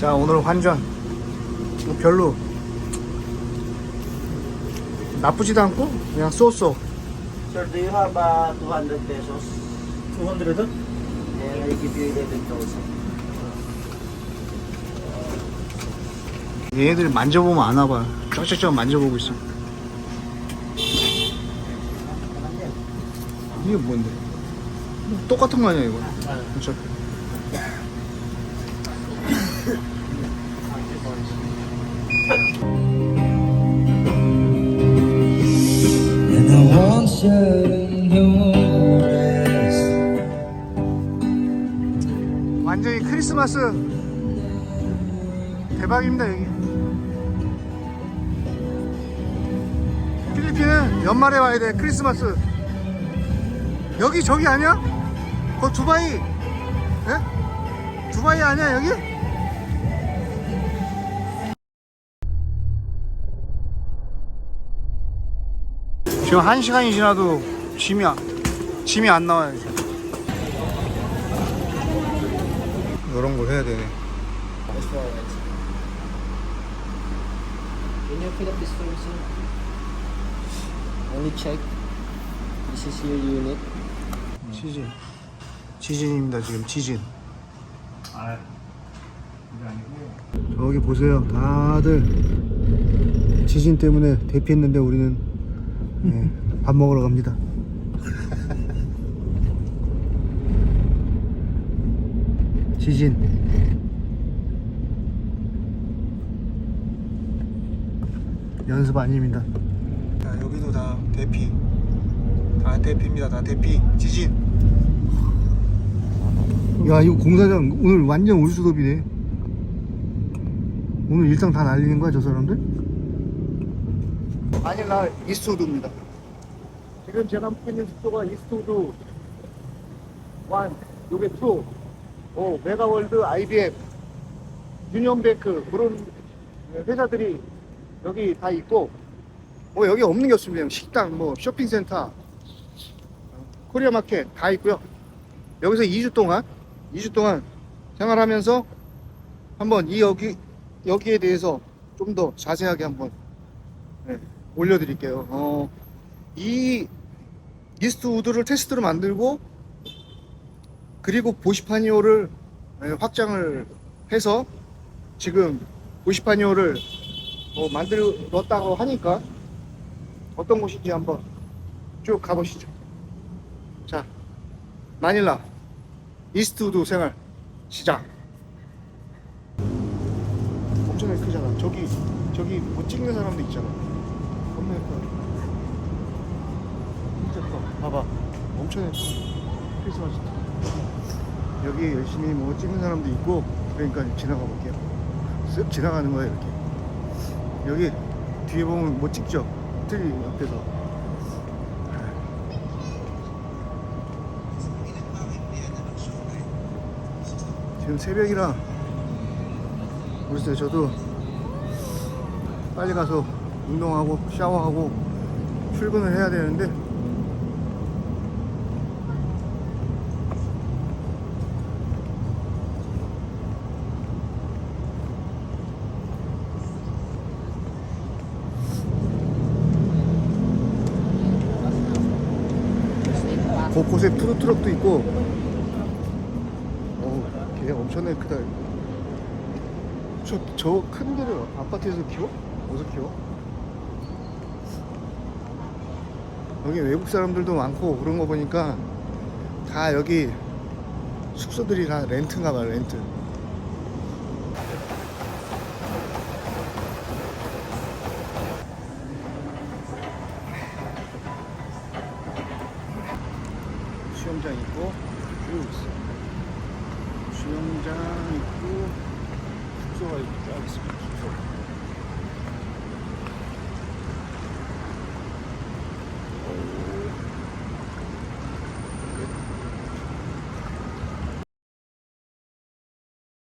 자 오늘 환전 뭐 별로 나쁘지도 않고 그냥 쏘쏘 Sir, do you have uh, 200 pesos? 200? And I give you 11,000. 얘네들 만져보면 아나봐 쫙쫙쫙 만져보고 있어 이게 뭔데 똑같은 거 아니야 이거 어차피 And I want you to notice 완전히 크리스마스 대박입니다 여기 필리핀은 연말에 와야 돼 크리스마스 여기 저기 아니야? 그 두바이 예? 두바이 아니야 여기? 지금 한 시간이 지나도 짐이 안, 짐이 안 나와요 지금. 이런 걸 해야 되네. 지진 지진입니다 지금 지진 저기 보세요 다들 지진 때문에 대피했는데 우리는 예, 밥 먹으러 갑니다. 지진 연습 아닙니다. 자, 여기도 다 대피. 다 대피입니다. 다 대피. 지진. 야 이거 공사장 오늘 완전 올수업이네. 오늘 일상 다 날리는 거야 저 사람들? 마닐라 이스트우드입니다. 지금 제가 묵고 있는 숙소가 이스트우드 1 요게 2 오, 메가월드 IBM 유니온뱅크 그런 회사들이 여기 다 있고. 뭐 여기 없는 게 없습니다. 식당 뭐 쇼핑센터 코리아 마켓 다 있고요. 여기서 2주 동안 2주 동안 생활하면서 한번 이 여기 여기에 대해서 좀 더 자세하게 한번 네, 올려드릴게요. 어, 이 이스트 우드를 테스트로 만들고 그리고 보시파니오를 네, 확장을 해서 지금 보시파니오를 어, 만들었다고 하니까 어떤 곳인지 한번 쭉 가보시죠. 자, 마닐라 이스트 우드 생활 시작. 엄청나게 크잖아. 저기 저기 뭐 찍는 사람도 있잖아. 겁나 커. 진짜 커. 봐봐. 엄청나게 커. 크리스마스. 여기 열심히 뭐 찍는 사람도 있고 그러니까 지나가 볼게요. 쓱 지나가는 거야 이렇게. 여기 뒤에 보면 뭐 찍죠? 트리 옆에서. 지금 새벽이라 모르겠어요 저도 빨리 가서 운동하고 샤워하고 출근을 해야 되는데 곳곳에 푸드트럭도 있고 어우 걔 엄청나게 크다 저 저 큰 개를 아파트에서 키워? 어디서 키워? 여기 외국 사람들도 많고 그런 거 보니까 다 여기 숙소들이 다 렌트인가 봐 렌트. 수영장 있고 쭉 있어. 수영장 있고 숙소가 있고 쫙 있습니다